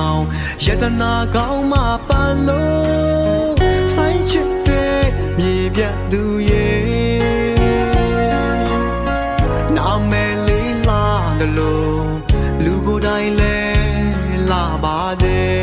အောင်ယတနာကောင်းမှပန်လို့ဆိုင်ချစ်တဲ့မြေပြတ်သူရဲ့နာမဲလေးလာတယ်လို့လူကိုယ်တိုင်လဲလာပါတယ်